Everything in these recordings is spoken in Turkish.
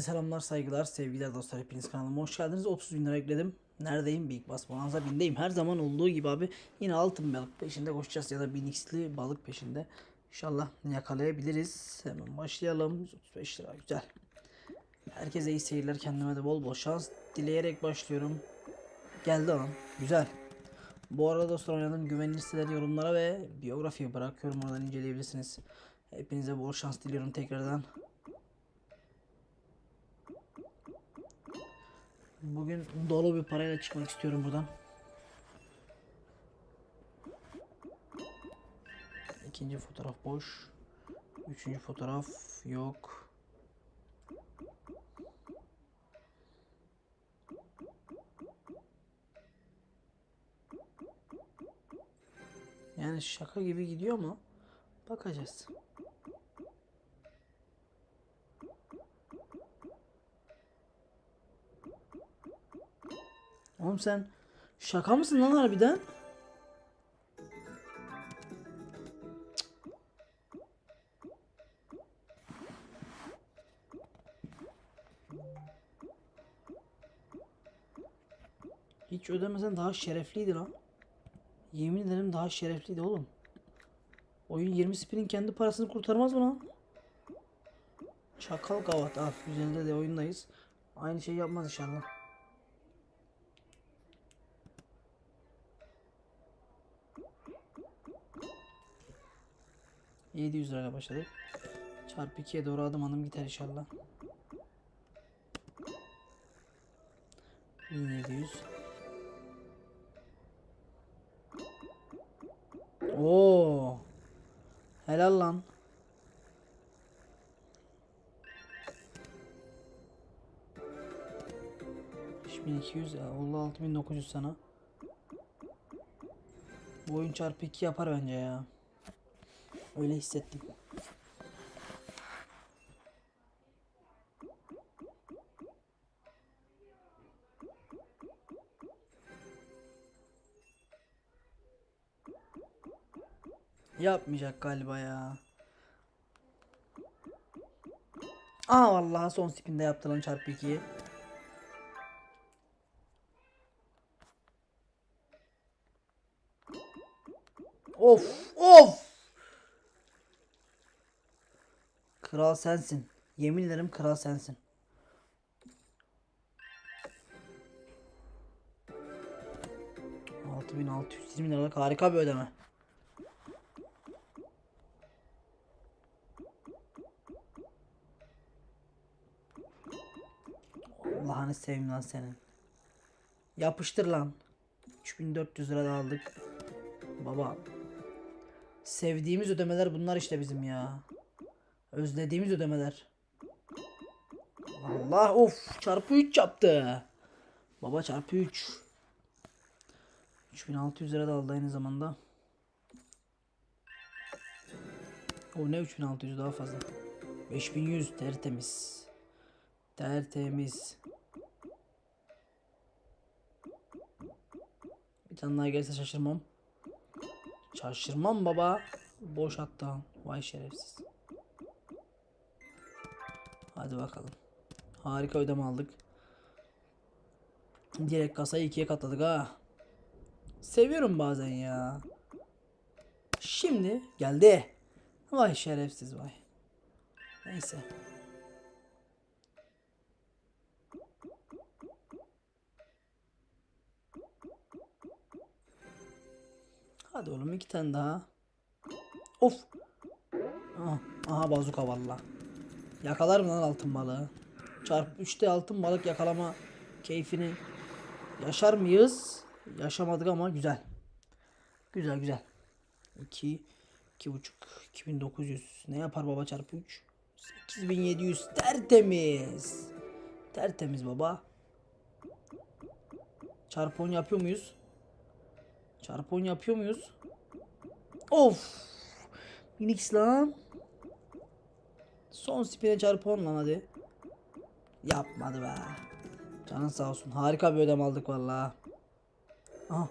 Selamlar, saygılar, sevgiler dostlar. Hepiniz kanalıma hoş geldiniz. 30 bin lira ekledim. Neredeyim? Big Bass Bonanza bindeyim. Her zaman olduğu gibi abi yine altın balık peşinde koşacağız ya da 1000x'li balık peşinde. İnşallah yakalayabiliriz. Hemen başlayalım. 135 lira güzel. Herkese iyi seyirler. Kendime de bol bol şans dileyerek başlıyorum. Geldi lan. Güzel. Bu arada dostlar oynadığım güvenilir siteleri yorumlara ve biyografiye bırakıyorum. Oradan inceleyebilirsiniz. Hepinize bol şans diliyorum tekrardan. Bugün dolu bir parayla çıkmak istiyorum buradan. İkinci fotoğraf boş. Üçüncü fotoğraf yok. Yani şaka gibi gidiyor mu? Bakacağız. Oğlum sen şaka mısın lan harbiden? Hiç ödemesen daha şerefliydi lan. Yemin ederim daha şerefliydi oğlum. Oyun 20 spinin kendi parasını kurtarmaz mı lan? Çakal kavat. Ah güzelde de oyundayız. Aynı şey yapmaz inşallah. 700 lirayla başladık. Çarpı 2'ye doğru adım adım gider inşallah. 1700. Oo. Helal lan. Bin iki yüz ya. Oldu altı bin dokuz yüz sana. Bu oyun çarpı 2 yapar bence ya. Öyle hissettim. Yapmayacak galiba ya. Aa vallahi son spinde yaptı lan çarpı 2'yi. Of of. Kral sensin. Yemin ederim kral sensin. Altı bin altı yüz yirmi liralık harika bir ödeme. Allah'ını seveyim lan senin. Yapıştır lan. 3400 lira aldık. Baba. Sevdiğimiz ödemeler bunlar işte bizim ya. Özlediğimiz ödemeler. Allah of çarpı 3 yaptı. Baba çarpı 3. 3600 lira da aldı aynı zamanda. O ne 3600 daha fazla. 5100 tertemiz. Tertemiz. Bir tane daha gelirse şaşırmam. Şaşırmam baba. Boş hatta. Vay şerefsiz. Hadi bakalım. Harika ödeme aldık. Direkt kasayı ikiye katladık ha. Seviyorum bazen ya. Şimdi geldi. Vay şerefsiz vay. Neyse. Hadi oğlum iki tane daha. Of. Aha, aha bazuka valla. Yakalar mı lan altın balığı? Çarpı 3'te altın balık yakalama keyfini yaşar mıyız? Yaşamadık ama güzel. Güzel güzel. 2 2 buçuk 2900 ne yapar baba çarpı 3 8700 tertemiz. Tertemiz baba. Çarpı 10 yapıyor muyuz? Çarpı 10 yapıyor muyuz? Of! Minix lan son spine çarpı 10 lan hadi yapmadı be canın sağ olsun harika bir ödem aldık vallahi Aha.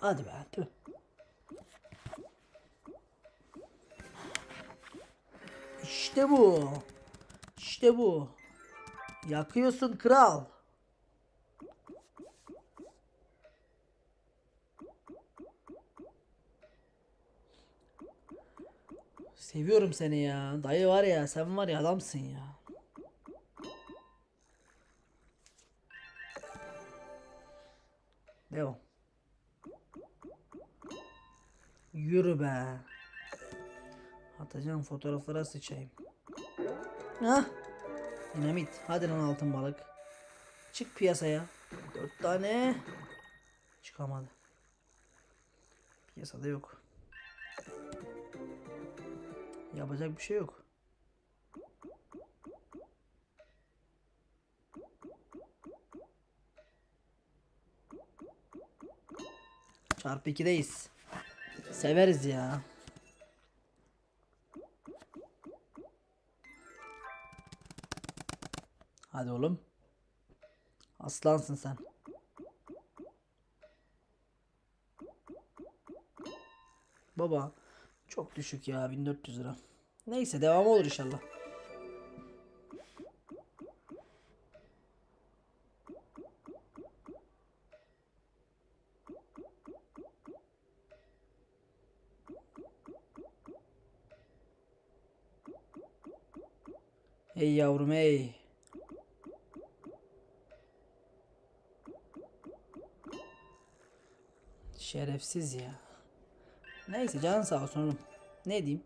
hadi be tüh İşte bu. İşte bu. Yakıyorsun kral. Seviyorum seni ya. Dayı var ya sen var ya adamsın ya. Devam. Yürü be. Atacağım fotoğraflara sıçayım. Hah. Dinamit. Hadi lan altın balık. Çık piyasaya. Dört tane. Çıkamadı. Piyasada yok. Yapacak bir şey yok. Çarpı 2'deyiz. Severiz ya. Hadi oğlum. Aslansın sen. Baba çok düşük ya 1400 lira. Neyse devam olur inşallah. Hey yavrum hey. Şerefsiz ya. Neyse canın sağ olsun oğlum. Ne diyeyim?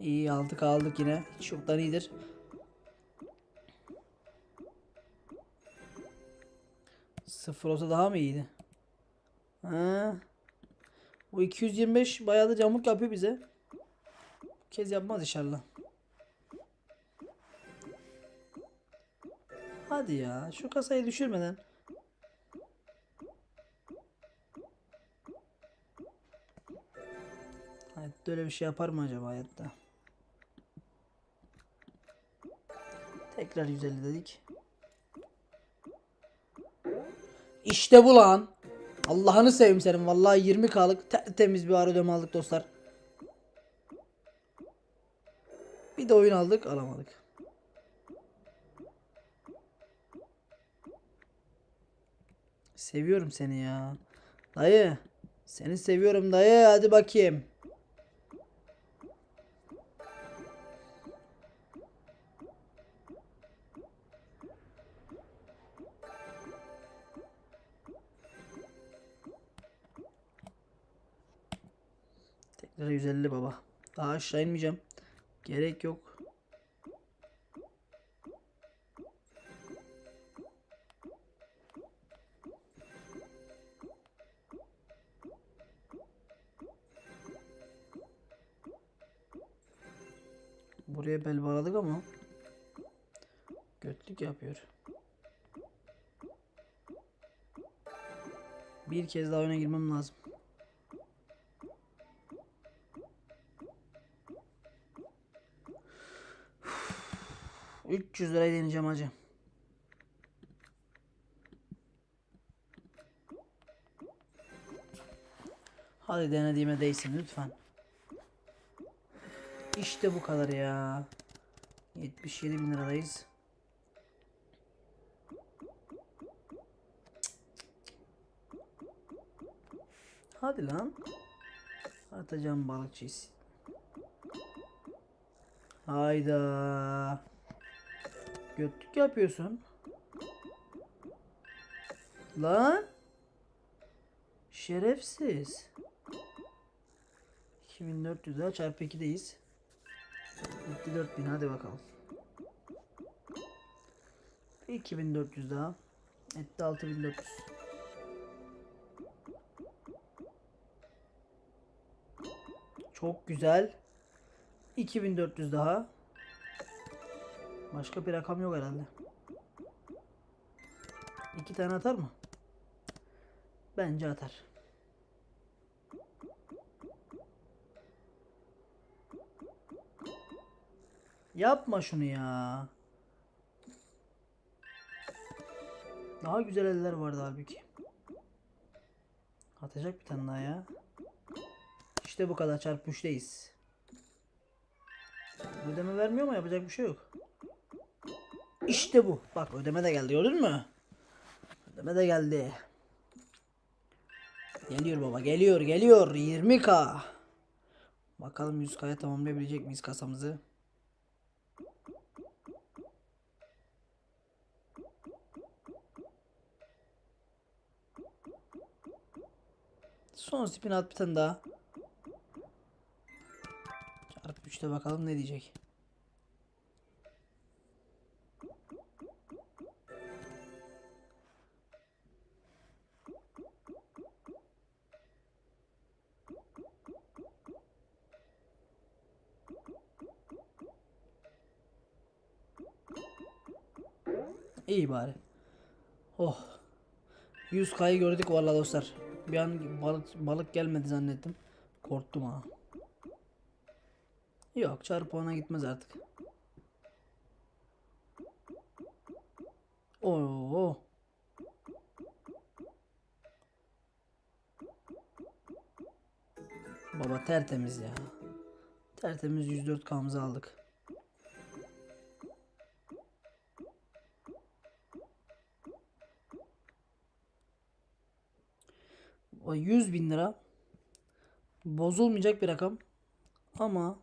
İyi aldık aldık yine. Hiç yoktan iyidir. Sıfır olsa daha mı iyiydi? Ha. Bu 225 bayağı da camuk yapıyor bize. Bu kez yapmaz inşallah. Hadi ya şu kasayı düşürmeden. Hayatta öyle bir şey yapar mı acaba hayatta? Tekrar 150 dedik. İşte bu lan. Allah'ını seveyim senin. Vallahi 20k'lık tertemiz bir ara ödeme aldık dostlar. Bir de oyun aldık alamadık. Seviyorum seni ya. Dayı. Seni seviyorum dayı. Hadi bakayım. Tekrar 150 baba. Daha aşağı inmeyeceğim. Gerek yok. Buraya bel bağladık ama götlük yapıyor. Bir kez daha oyuna girmem lazım. 300 lirayı deneyeceğim hacı. Hadi denediğime değsin lütfen. İşte bu kadar ya. 77 bin liradayız. Hadi lan. Atacağım balıkçıyız. Hayda. Götlük yapıyorsun. Lan. Şerefsiz. 2400 daha çarpı 2'deyiz. Etti 4000 hadi bakalım. 2400 daha. Etti 6400. Çok güzel. 2400 daha. Başka bir rakam yok herhalde. İki tane atar mı? Bence atar. Yapma şunu ya. Daha güzel eller vardı halbuki. Atacak bir tane daha ya. İşte bu kadar çarpı 3'teyiz. Ödeme vermiyor ama yapacak bir şey yok. İşte bu. Bak ödeme de geldi gördün mü? Ödeme de geldi. Geliyor baba geliyor geliyor 20k. Bakalım 100k'ya tamamlayabilecek miyiz kasamızı? Son spin at bir tane daha. Çarpı 3'te bakalım ne diyecek. İyi bari. Oh. 100k'yı gördük vallahi dostlar. Bir an balık, balık gelmedi zannettim. Korktum ha. Yok çarpı gitmez artık. Oo. Baba tertemiz ya. Tertemiz 104K'mızı aldık. 100 bin lira bozulmayacak bir rakam ama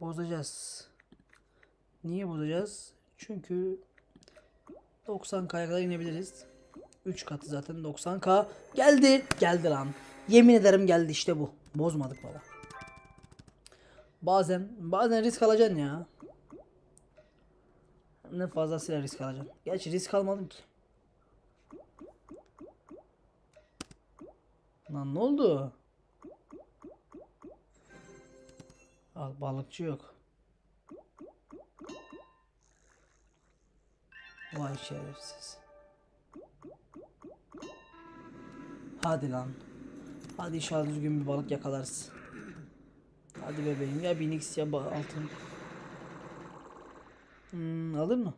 bozacağız. Niye bozacağız? Çünkü 90K'ya kadar inebiliriz. 3 katı zaten 90K. Geldi. Geldi lan. Yemin ederim geldi işte bu. Bozmadık baba. Bazen bazen risk alacaksın ya. Ne fazlasıyla risk alacaksın. Gerçi risk almadım ki. Lan ne oldu? Al balıkçı yok. Vay şerefsiz. Hadi lan. Hadi inşallah düzgün bir balık yakalarsın. Hadi bebeğim ya 1000x ya altın. Hmm, alır mı?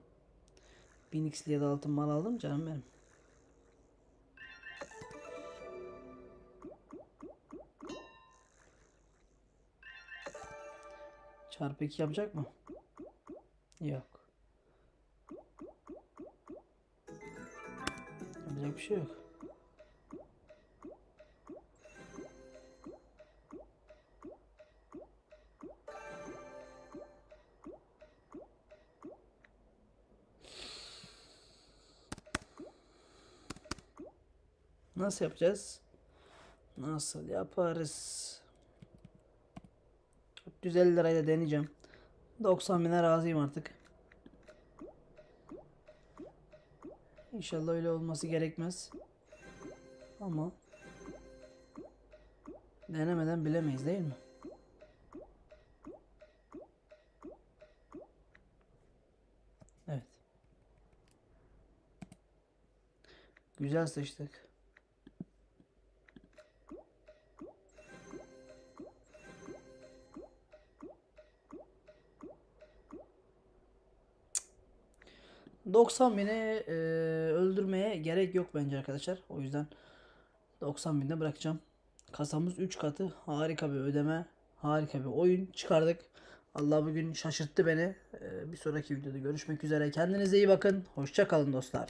1000x'li ya da altın mal aldım canım benim. Çarpı 2 yapacak mı? Yok. Yapacak bir şey yok. Nasıl yapacağız? Nasıl yaparız? 450 lirayla deneyeceğim. 90 bine razıyım artık. İnşallah öyle olması gerekmez. Ama denemeden bilemeyiz değil mi? Evet. Güzel seçtik. 90 bini e, öldürmeye gerek yok bence arkadaşlar. O yüzden 90 binde bırakacağım. Kasamız 3 katı. Harika bir ödeme. Harika bir oyun çıkardık. Allah bugün şaşırttı beni. E, bir sonraki videoda görüşmek üzere. Kendinize iyi bakın. Hoşça kalın dostlar.